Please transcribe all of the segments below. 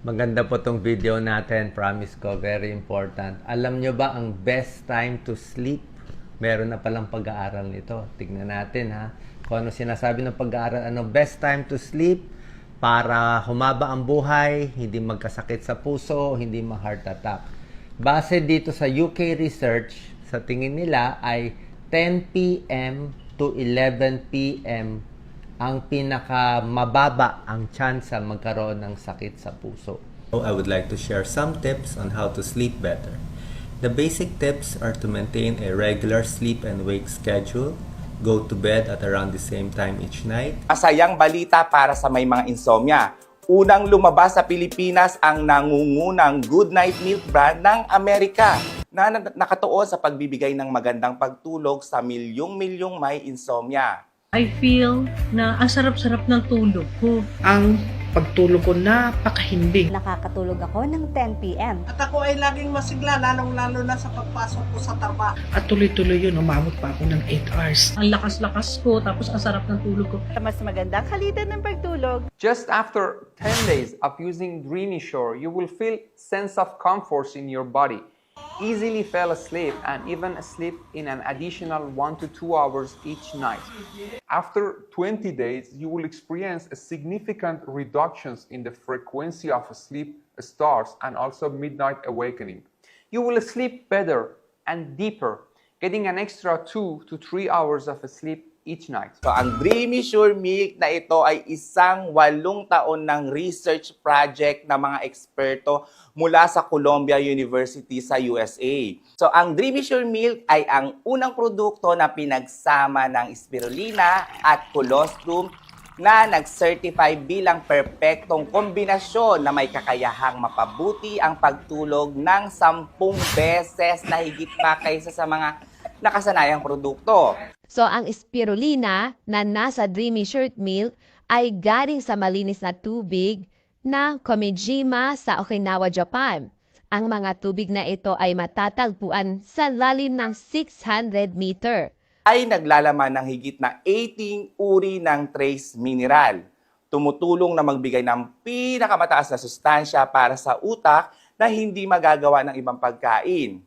Maganda po tong video natin. Promise ko, very important. Alam nyo ba ang best time to sleep? Meron na palang pag-aaral nito. Tignan natin ha. Kung ano sinasabi ng pag-aaral. Ano best time to sleep? Para humaba ang buhay, hindi magkasakit sa puso, hindi ma-heart attack. Base dito sa UK research, sa tingin nila ay 10 p.m. to 11 p.m. ang pinaka mababa ang chance magkaroon ng sakit sa puso. I would like to share some tips on how to sleep better. The basic tips are to maintain a regular sleep and wake schedule, go to bed at around the same time each night, Masayang balita para sa may mga insomnia. Unang lumabas sa Pilipinas ang nangungunang Goodnight Milk brand ng Amerika na na- nakatuon sa pagbibigay ng magandang pagtulog sa milyong-milyong may insomnia. I feel na ang sarap-sarap ng tulog ko. ang pagtulog ko napakahimbing. Nakakatulog ako ng 10 p.m. At ako ay laging masigla, lalong-lalo na sa pagpasok ko sa trabaho. At tuloy-tuloy yun, umabot pa ako ng 8 hours. Ang lakas-lakas ko, tapos ang sarap ng tulog ko. Mas magandang kalitan ng pagtulog, Just after 10 days of using Dreamy Shore, you will feel sense of comfort in your body. Easily fell asleep and even sleep in an additional 1 to 2 hours each night. After 20 days, you will experience a significant reductions in the frequency of sleep starts and also midnight awakening. You will sleep better and deeper, getting an extra 2 to 3 hours of sleep each night. So ang Dreamy Sure Milk na ito ay isang walong taon ng research project ng mga eksperto mula sa Columbia University sa USA. So ang Dreamy Sure Milk ay ang unang produkto na pinagsama ng spirulina at colostrum na nag-certify bilang perpektong kombinasyon na may kakayahang mapabuti ang pagtulog ng sampung beses na higit pa kaysa sa mga nakasanayang produkto. So ang spirulina na nasa Dreamy Shirt Milk ay galing sa malinis na tubig na Komijima sa Okinawa, Japan. Ang mga tubig na ito ay matatagpuan sa lalim ng 600 meter. ay naglalaman ng higit na 18 uri ng trace mineral. Tumutulong na magbigay ng pinakamataas na sustansya para sa utak na hindi magagawa ng ibang pagkain.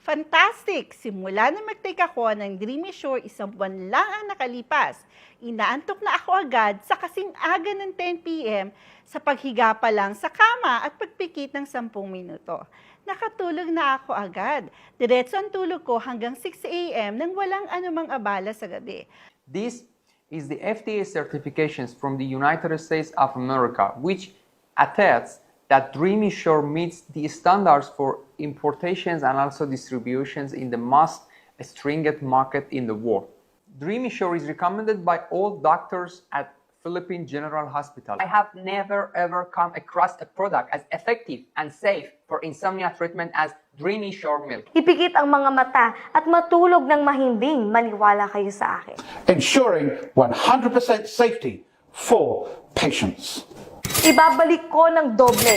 Fantastic! Simula na mag-take ako ng Dreamy Shore, isang buwan lang ang nakalipas. Inaantok na ako agad sa kasing aga ng 10 p.m. sa paghiga pa lang sa kama at pagpikit ng 10 minuto. Nakatulog na ako agad. Diretso ang tulog ko hanggang 6 a.m. nang walang anumang abala sa gabi. This is the FDA certifications from the United States of America, which attests that Dreamy Shore meets the standards for importations and also distributions in the most stringent market in the world. Dreamy Shore is recommended by all doctors at Philippine General Hospital. I have never ever come across a product as effective and safe for insomnia treatment as Dreamy Shore milk. Ipikit ang mga mata at matulog ng mahimbing, maniwala kayo sa akin. ensuring 100% safety for patients. Ibabalik ko ng doble.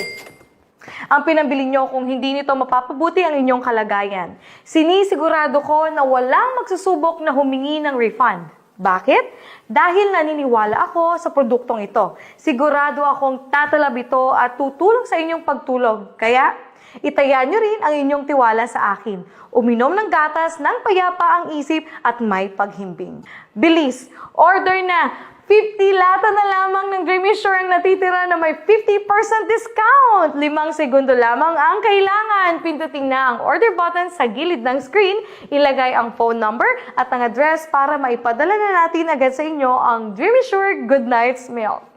Ang pinambili nyo kung hindi nito mapapabuti ang inyong kalagayan. Sinisigurado ko na walang magsusubok na humingi ng refund. Bakit? Dahil naniniwala ako sa produktong ito. Sigurado akong tatalab ito at tutulong sa inyong pagtulog. Kaya, itaya nyo rin ang inyong tiwala sa akin. Uminom ng gatas ng payapa ang isip at may paghimbing. Bilis! Order na! 50 lata na lamang ng Dreamy Shore ang natitira na may 50% discount! Limang segundo lamang ang kailangan. Pindutin na ang order button sa gilid ng screen, ilagay ang phone number at ang address para maipadala na natin agad sa inyo ang Dreamy Shore Good Night's Milk.